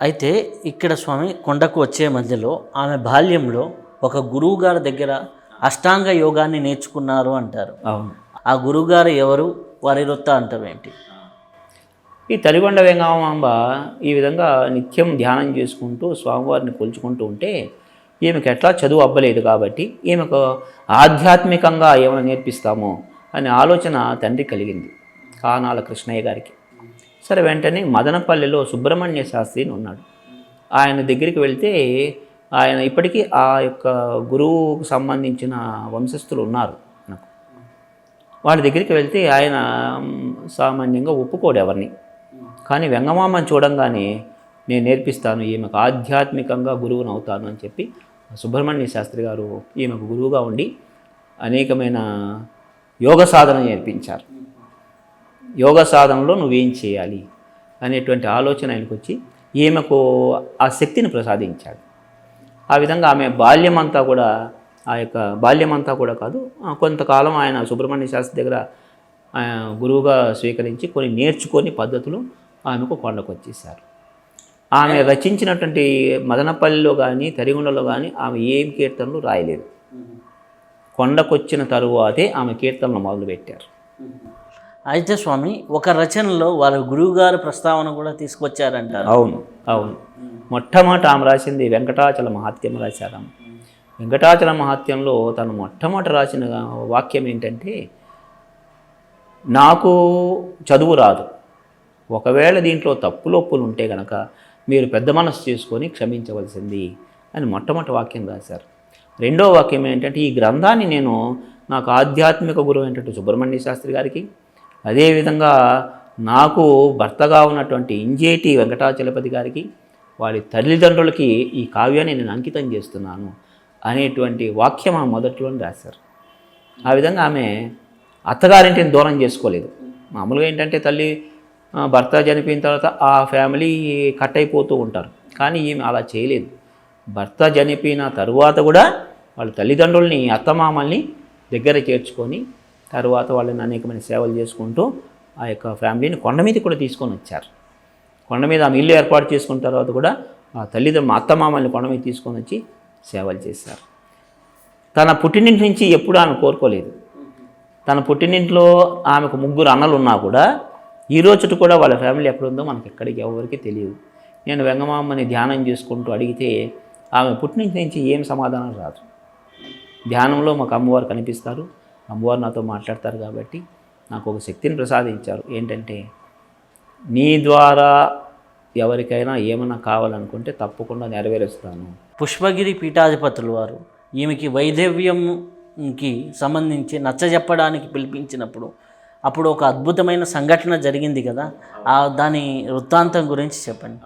అయితే ఇక్కడ స్వామి కొండకు వచ్చే మధ్యలో ఆమె బాల్యంలో ఒక గురువు గారి దగ్గర అష్టాంగ యోగాన్ని నేర్చుకున్నారు అంటారు. అవును. ఆ గురువుగారు ఎవరు? వారి వృత్త అంటాం ఏంటి? ఈ తలిగొండ వెంగమాంబ ఈ విధంగా నిత్యం ధ్యానం చేసుకుంటూ స్వామివారిని కొలుచుకుంటూ ఉంటే ఈమెకు ఎట్లా చదువు అవ్వలేదు కాబట్టి ఈమెకు ఆధ్యాత్మికంగా ఏమైనా నేర్పిస్తామో అనే ఆలోచన తండ్రి కలిగింది కానాల కృష్ణయ్య గారికి. సరే వెంటనే మదనపల్లిలో సుబ్రహ్మణ్య శాస్త్రి అని ఉన్నాడు. ఆయన దగ్గరికి వెళ్తే ఆయన ఇప్పటికీ ఆ యొక్క గురువుకు సంబంధించిన వంశస్థులు ఉన్నారు నాకు. వాళ్ళ దగ్గరికి వెళ్తే ఆయన సామాన్యంగా ఒప్పుకోడు ఎవరిని. కానీ వెంగమామని చూడంగానే నేను నేర్పిస్తాను ఈమెకు ఆధ్యాత్మికంగా గురువుని అవుతాను అని చెప్పి సుబ్రహ్మణ్య శాస్త్రి గారు ఈమెకు గురువుగా ఉండి అనేకమైన యోగ సాధన నేర్పించారు. యోగ సాధనలో నువ్వేం చేయాలి అనేటువంటి ఆలోచన ఆయనకు వచ్చి ఈమెకు ఆ శక్తిని ప్రసాదించాడు. ఆ విధంగా ఆమె బాల్యమంతా కూడా ఆ యొక్క బాల్యమంతా కూడా కాదు కొంతకాలం ఆయన సుబ్రహ్మణ్య శాస్త్రి దగ్గర గురువుగా స్వీకరించి కొన్ని నేర్చుకొని పద్ధతులు ఆమెకు కొండకు వచ్చేసారు ఆమె రచించినటువంటి మదనపల్లిలో కానీ తరిగొండలో కానీ ఆమె ఏం కీర్తనలు రాయలేదు. కొండకొచ్చిన తరువాతే ఆమె కీర్తనలు మొదలుపెట్టారు. అయితే స్వామి ఒక రచనలో వాళ్ళ గురువుగారు ప్రస్తావన కూడా తీసుకొచ్చారంటారు. అవును అవును. మొట్టమొదట ఆమె రాసింది వెంకటాచల మహాత్యం రాశారు ఆమె వెంకటాచల మహాత్యంలో తను మొట్టమొదట రాసిన వాక్యం ఏంటంటే నాకు చదువు రాదు. ఒకవేళ దీంట్లో తప్పులొప్పులు ఉంటే గనక మీరు పెద్ద మనసు చేసుకొని క్షమించవలసింది అని మొట్టమొదటి వాక్యం రాశారు. రెండో వాక్యం ఏంటంటే ఈ గ్రంథాన్ని నేను నాకు ఆధ్యాత్మిక గురువు ఏంటంటే సుబ్రహ్మణ్య శాస్త్రి గారికి అదేవిధంగా నాకు భర్తగా ఉన్నటువంటి ఇంజేటి వెంకటాచలపతి గారికి వారి తల్లిదండ్రులకి ఈ కావ్యాన్ని నేను అంకితం చేస్తున్నాను అనేటువంటి వాక్యం ఆ మొదట్లోనే రాశారు. ఆ విధంగా ఆమె అత్తగారింటిని దూరం చేసుకోలేదు. మామూలుగా ఏంటంటే తల్లి భర్త చనిపోయిన తర్వాత ఆ ఫ్యామిలీ కట్ అయిపోతూ ఉంటారు. కానీ ఈమె అలా చేయలేదు. భర్త చనిపోయిన తరువాత కూడా వాళ్ళ తల్లిదండ్రుల్ని అత్తమామల్ని దగ్గర చేర్చుకొని తర్వాత వాళ్ళని అనేకమైన సేవలు చేసుకుంటూ ఆ యొక్క ఫ్యామిలీని కొండ మీద కూడా తీసుకొని వచ్చారు. కొండ మీద ఆమె ఇల్లు ఏర్పాటు చేసుకున్న తర్వాత కూడా ఆ తల్లిదండ్రులు మా అత్తమామల్ని కొండ మీద తీసుకొని వచ్చి సేవలు చేశారు. తన పుట్టినింటి నుంచి ఎప్పుడూ ఆమె కోరుకోలేదు. తన పుట్టినింట్లో ఆమెకు ముగ్గురు అన్నలు ఉన్నా కూడా ఈ రోజుటి కూడా వాళ్ళ ఫ్యామిలీ ఎక్కడుందో మనకి ఎక్కడికి ఎవరికి తెలియదు. నేను వెంగమామని ధ్యానం చేసుకుంటూ అడిగితే ఆమె పుట్టినింటి నుంచి ఏం సమాధానం రాదు. ధ్యానంలో మాకు అమ్మవారు కనిపిస్తారు. అమ్మవారు నాతో మాట్లాడతారు కాబట్టి నాకు ఒక శక్తిని ప్రసాదించారు. ఏంటంటే నీ ద్వారా ఎవరికైనా ఏమైనా కావాలనుకుంటే తప్పకుండా నెరవేరుస్తాను. పుష్పగిరి పీఠాధిపతులు వారు ఈమెకి వైదవ్యంకి సంబంధించి నచ్చజెప్పడానికి పిలిపించినప్పుడు అప్పుడు ఒక అద్భుతమైన సంఘటన జరిగింది కదా? ఆ దాని వృత్తాంతం గురించి చెప్పండి.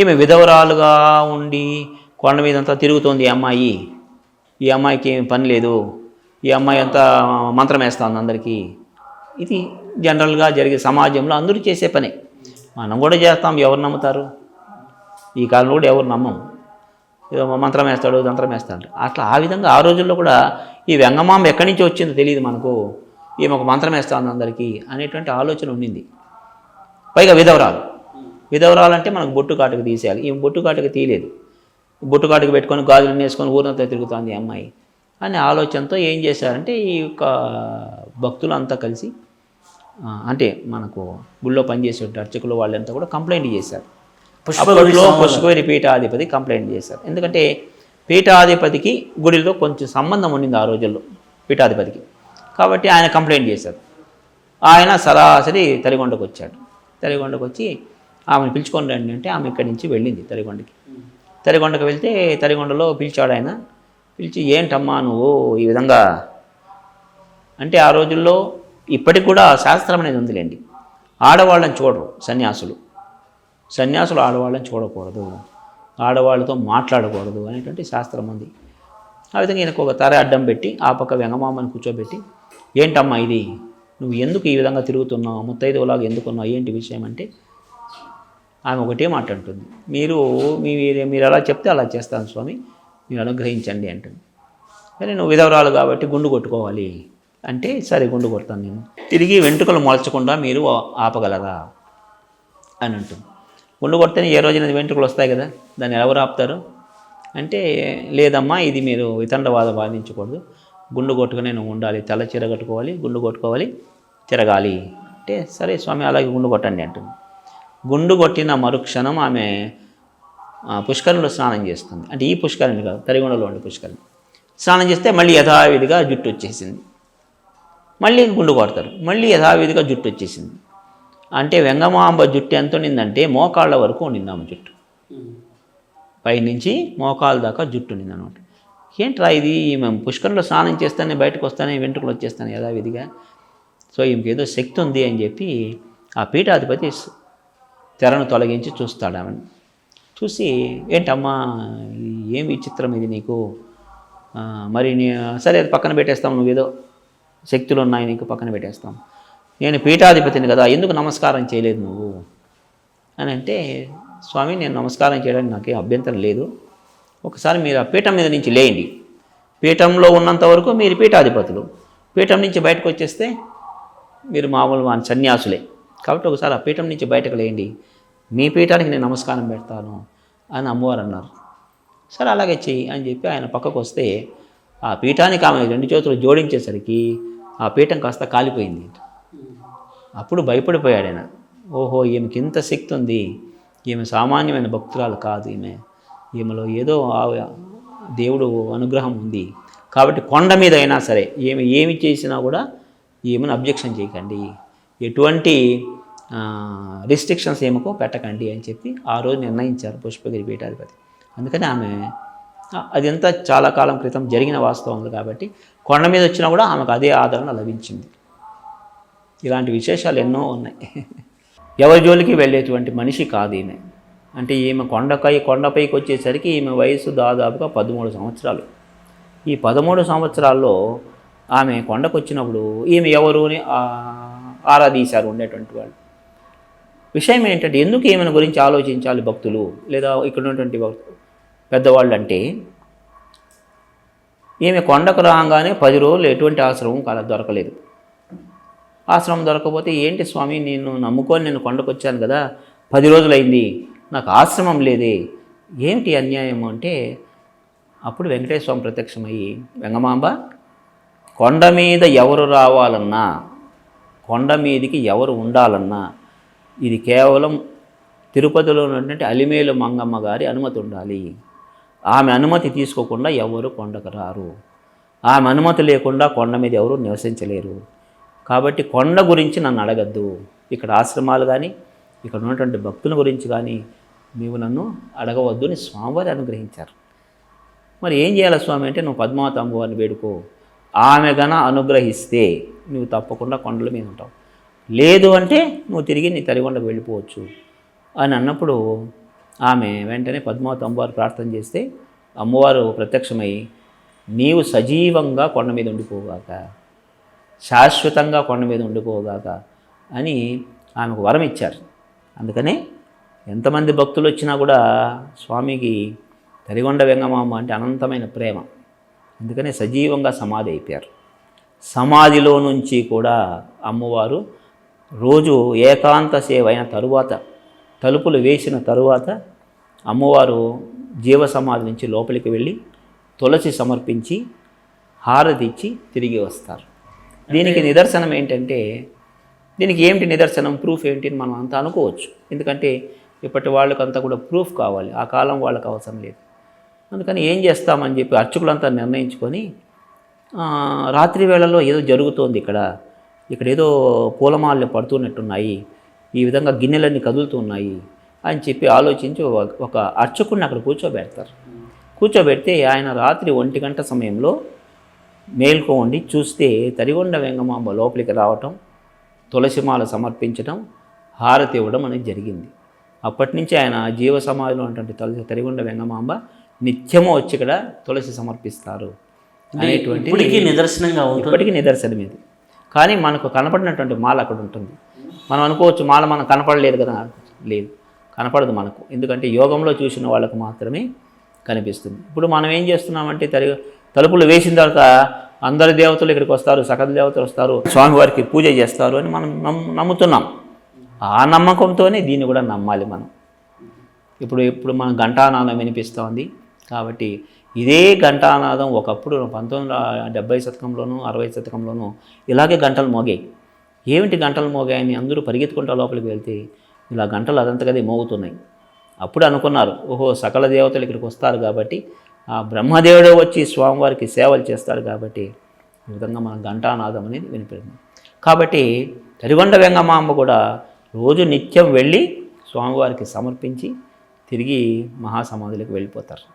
ఈమె విధవరాలుగా ఉండి కొండ మీదంతా తిరుగుతోంది ఈ అమ్మాయి. ఈ అమ్మాయికి ఏమి పని లేదు. ఈ అమ్మాయి అంతా మంత్రం వేస్తుంది అందరికీ. ఇది జనరల్గా జరిగే సమాజంలో అందరూ చేసే పనే. మనం కూడా చేస్తాం ఎవరు నమ్ముతారు? ఈ కాలంలో కూడా ఎవరు నమ్మం. ఏదో మంత్రం వేస్తాడు తంత్రం వేస్తాడు. అట్లా ఆ విధంగా ఆ రోజుల్లో కూడా ఈ వెంగమాంబ ఎక్కడి నుంచి వచ్చిందో తెలియదు మనకు. ఈమె ఒక మంత్రం వేస్తుంది అందరికీ అనేటువంటి ఆలోచన ఉండింది. పైగా విధవరాలు. విధవరాలు అంటే మనకు బొట్టు కాటుకు తీసేయాలి. ఈమె బొట్టు కాటుకు తీయలేదు. బొట్టు కాటుకు పెట్టుకొని గాజులు వేసుకొని ఊరంతా తిరుగుతుంది ఈ అమ్మాయి. అనే ఆలోచనతో ఏం చేశారంటే ఈ యొక్క భక్తులంతా కలిసి అంటే మనకు గుళ్ళో పనిచేసే అర్చకులు వాళ్ళంతా కూడా కంప్లైంట్ చేశారు. అప్పట్లో పుష్పగిరి పీఠాధిపతి కంప్లైంట్ చేశారు. ఎందుకంటే పీఠాధిపతికి గుడిలో కొంచెం సంబంధం ఉండింది ఆ రోజుల్లో పీఠాధిపతికి. కాబట్టి ఆయన కంప్లైంట్ చేశారు. ఆయన సరాసరి తరిగొండకు వచ్చాడు. తరిగొండకు వచ్చి ఆమెను పిలుచుకొని రండి అంటే ఆమె ఇక్కడి నుంచి వెళ్ళింది తరిగొండకి తరిగొండకు వెళ్తే తరిగొండలో పిలిచాడు ఆయన. పిలిచి ఏంటమ్మా నువ్వు ఈ విధంగా? అంటే ఆ రోజుల్లో ఇప్పటికి కూడా శాస్త్రం అనేది ఉందిలేండి. ఆడవాళ్ళని చూడరు సన్యాసులు. సన్యాసులు ఆడవాళ్ళని చూడకూడదు. ఆడవాళ్ళతో మాట్లాడకూడదు అనేటువంటి శాస్త్రం ఉంది. ఆ విధంగా ఈయనకు ఒక తర అడ్డం పెట్టి ఆ పక్క వెంగమామని కూర్చోబెట్టి ఏంటమ్మా ఇది? నువ్వు ఎందుకు ఈ విధంగా తిరుగుతున్నావు? ముత్తైదులాగా ఎందుకున్నావు? ఏంటి విషయం? అంటే ఆమె ఒకటే మాట అంటుంది. మీరు మీ మీరు ఎలా చెప్తే అలా చేస్తాను స్వామి. మీరు అనుగ్రహించండి అంటుంది. సరే నువ్వు విధవరాలు కాబట్టి గుండు కొట్టుకోవాలి. అంటే సరే గుండు కొడతాను నేను. తిరిగి వెంట్రుకలు మొలచకుండా మీరు ఆపగలరా? అని అంటుంది. గుండు కొడితేనే ఏ రోజున వెంట్రుకలు వస్తాయి కదా. దాన్ని ఎవరు ఆపుతారు? అంటే లేదమ్మా ఇది మీరు వితండవాదం బాధించకూడదు గుండు కొట్టుకునే నువ్వు ఉండాలి. తల చీర కట్టుకోవాలి గుండు కొట్టుకోవాలి తిరగాలి. అంటే సరే స్వామి అలాగే గుండు కొట్టండి అంటుంది. గుండు కొట్టిన మరుక్షణం ఆమె పుష్కరంలో స్నానం చేస్తుంది. అంటే ఈ పుష్కరిణి కాదు తరిగొండలో ఉండే పుష్కరిణి. స్నానం చేస్తే మళ్ళీ యథావిధిగా జుట్టు వచ్చేసింది. మళ్ళీ గుండు కొడతారు. మళ్ళీ యథావిధిగా జుట్టు వచ్చేసింది. అంటే వెంగమాంబ జుట్టు ఎంత ఉండిందంటే మోకాళ్ళ వరకు ఉండింది జుట్టు. పైనుంచి మోకాళ్ళ దాకా జుట్టు ఉండింది అనమాట ఏంట్రా ఇది? ఈమె పుష్కరంలో స్నానం చేస్తానే బయటకు వస్తానే వెంట్రుకలు వచ్చేస్తాను యథావిధిగా. సో ఈమెకి ఏదో శక్తి ఉంది అని చెప్పి ఆ పీఠాధిపతి తెరను తొలగించి చూస్తాడు ఆమెను. చూసి ఏంటమ్మా ఏం విచిత్రం ఇది నీకు? మరి నీ సరే అది పక్కన పెట్టేస్తాం నువ్వేదో శక్తులు ఉన్నాయి నీకు పక్కన పెట్టేస్తాం. నేను పీఠాధిపతిని కదా ఎందుకు నమస్కారం చేయలేదు నువ్వు? అని అంటే స్వామి నేను నమస్కారం చేయడానికి నాకే అభ్యంతరం లేదు. ఒకసారి మీరు ఆ పీఠం మీద నుంచి లేయండి. పీఠంలో ఉన్నంత వరకు మీరు పీఠాధిపతులు. పీఠం నుంచి బయటకు వచ్చేస్తే మీరు మామూలు మా సన్యాసులే. కాబట్టి ఒకసారి ఆ పీఠం నుంచి బయటకు లేయండి. మీ పీఠానికి నేను నమస్కారం పెడతాను అని అమ్మవారు అన్నారు. సరే అలాగే చెయ్యి అని చెప్పి ఆయన పక్కకు వస్తే ఆ పీఠానికి ఆమె రెండు చేతులు జోడించేసరికి ఆ పీఠం కాస్త కాలిపోయింది. అప్పుడు భయపడిపోయాడు ఆయన. ఓహో ఈమెకి ఇంత శక్తి ఉంది. ఈమె సామాన్యమైన భక్తురాలు కాదు ఈమె. ఈమెలో ఏదో దేవుడు అనుగ్రహం ఉంది. కాబట్టి కొండ మీద అయినా సరే ఈమె ఏమి చేసినా కూడా ఈమెను అబ్జెక్షన్ చేయకండి. ఎటువంటి రిస్ట్రిక్షన్స్ ఏమకో పెట్టకండి అని చెప్పి ఆ రోజు నిర్ణయించారు పుష్పగిరి పీఠాధిపతి. అందుకని ఆమె అదంతా చాలా కాలం క్రితం జరిగిన వాస్తవం కాబట్టి కొండ మీద వచ్చినా కూడా ఆమెకు అదే ఆదరణ లభించింది. ఇలాంటి విశేషాలు ఎన్నో ఉన్నాయి. ఎవరి జోలికి వెళ్ళేటువంటి మనిషి కాదు ఈమె. అంటే ఈమె కొండపై కొండపైకి వచ్చేసరికి ఈమె వయసు దాదాపుగా పదమూడు సంవత్సరాలు. ఈ పదమూడు సంవత్సరాల్లో ఆమె కొండకు వచ్చినప్పుడు ఈమె ఎవరు అని ఆ- ఆరాధీశారు ఉండేటువంటి వాళ్ళు. విషయం ఏంటంటే ఎందుకు ఏమైనా గురించి ఆలోచించాలి భక్తులు? లేదా ఇక్కడ ఉన్నటువంటి పెద్దవాళ్ళు అంటే ఈమె కొండకు రాగానే పది రోజులు ఎటువంటి ఆశ్రమం కాల దొరకలేదు. ఆశ్రమం దొరకకపోతే ఏంటి స్వామి నేను నమ్ముకొని నేను కొండకు వచ్చాను కదా పది రోజులైంది నాకు ఆశ్రమం లేదే ఏమిటి అన్యాయం అంటే అప్పుడు వెంకటేశ్వర స్వామి ప్రత్యక్షమయ్యి వెంగమాంబ కొండ మీద ఎవరు రావాలన్నా కొండ మీదికి ఎవరు ఉండాలన్నా ఇది కేవలం తిరుపతిలో ఉన్నటువంటి అలిమేలు మంగమ్మ గారి అనుమతి ఉండాలి. ఆమె అనుమతి తీసుకోకుండా ఎవరు కొండకు రారు. ఆమె అనుమతి లేకుండా కొండ మీద ఎవరు నివసించలేరు. కాబట్టి కొండ గురించి నన్ను అడగద్దు. ఇక్కడ ఆశ్రమాలు కానీ ఇక్కడ ఉన్నటువంటి భక్తుల గురించి కానీ నీవు నన్ను అడగవద్దు అని స్వామివారి అనుగ్రహించారు. మరి ఏం చేయాలి స్వామి అంటే నువ్వు పద్మావతి అమ్మవారిని వేడుకో. ఆమె గన అనుగ్రహిస్తే నువ్వు తప్పకుండా కొండల మీద ఉంటావు. లేదు అంటే నువ్వు తిరిగి నీ తల్లిగొండకు వెళ్ళిపోవచ్చు అని అన్నప్పుడు ఆమె వెంటనే పద్మావతి అమ్మవారు ప్రార్థన చేస్తే అమ్మవారు ప్రత్యక్షమై నీవు సజీవంగా కొండ మీద ఉండిపోగాక శాశ్వతంగా కొండ మీద ఉండిపోగాక అని ఆమెకు వరం ఇచ్చారు. అందుకనే ఎంతమంది భక్తులు వచ్చినా కూడా స్వామికి తరిగొండ వెంగమామ అంటే అనంతమైన ప్రేమ. అందుకనే సజీవంగా సమాధి అయిపోయారు. సమాధిలో నుంచి కూడా అమ్మవారు రోజు ఏకాంత సేవ అయిన తరువాత తలుపులు వేసిన తరువాత అమ్మవారు జీవ సమాధి నుంచి లోపలికి వెళ్ళి తులసి సమర్పించి హారతి ఇచ్చి తిరిగి వస్తారు. దీనికి నిదర్శనం ఏంటంటే దీనికి ఏమిటి నిదర్శనం ప్రూఫ్ ఏంటి అని మనం అంతా అనుకోవచ్చు. ఎందుకంటే ఇప్పటి వాళ్ళకంతా కూడా ప్రూఫ్ కావాలి. ఆ కాలం వాళ్ళకి అవసరం లేదు. అందుకని ఏం చేస్తామని చెప్పి అర్చకులంతా నిర్ణయించుకొని రాత్రి వేళలో ఏదో జరుగుతోంది ఇక్కడ. ఇక్కడ ఏదో పూలమాలలు పడుతున్నట్టున్నాయి ఈ విధంగా గిన్నెలన్నీ కదులుతున్నాయి అని చెప్పి ఆలోచించి ఒక- అర్చకుడిని అక్కడ కూర్చోబెడతారు. కూర్చోబెడితే ఆయన రాత్రి ఒంటి గంట సమయంలో మేల్కోండి చూస్తే తరిగొండ వెంగమాంబ లోపలికి రావటం తులసిమాల సమర్పించడం హారతి ఇవ్వడం అనేది జరిగింది. అప్పటి నుంచి ఆయన జీవ సమాధిలో ఉన్నటువంటి తులసి తరిగొండ వెంగమాంబ నిత్యము వచ్చి ఇక్కడ తులసి సమర్పిస్తారు అనేటువంటి నిదర్శనంగా ఉంటుంది. ఇప్పటికీ నిదర్శనం ఇది కానీ మనకు కనపడినటువంటి మాల అక్కడ ఉంటుంది. మనం అనుకోవచ్చు మాల మనం కనపడలేదు కదా లేదు. కనపడదు మనకు. ఎందుకంటే యోగంలో చూసిన వాళ్ళకు మాత్రమే కనిపిస్తుంది. ఇప్పుడు మనం ఏం చేస్తున్నామంటే తరి తలుపులు వేసిన తర్వాత అందరి దేవతలు ఇక్కడికి వస్తారు సకల దేవతలు వస్తారు స్వామివారికి పూజ చేస్తారు అని మనం నమ్ము నమ్ముతున్నాం. ఆ నమ్మకంతోనే దీన్ని కూడా నమ్మాలి మనం. ఇప్పుడు ఇప్పుడు మన ఘంటానాదం వినిపిస్తోంది. కాబట్టి ఇదే ఘంటానాదం ఒకప్పుడు పంతొమ్మిది వందల డెబ్బై శతకంలోనూ అరవై శతకంలోనూ ఇలాగే గంటలు మోగాయి. ఏమిటి గంటలు మోగాయని అందరూ పరిగెత్తుకుంటా లోపలికి వెళ్తే ఇలా గంటలు అదంతకదే మోగుతున్నాయి. అప్పుడు అనుకున్నారు ఓహో సకల దేవతలు ఇక్కడికి వస్తారు కాబట్టి ఆ బ్రహ్మదేవుడే వచ్చి స్వామివారికి సేవలు చేస్తాడు కాబట్టి ఈ విధంగా మన ఘంటానాదం అనేది వినిపడింది కాబట్టి తరిగొండ వెంగమాంబ కూడా రోజు నిత్యం వెళ్ళి స్వామివారికి సమర్పించి తిరిగి మహాసమాధులకు వెళ్ళిపోతారు.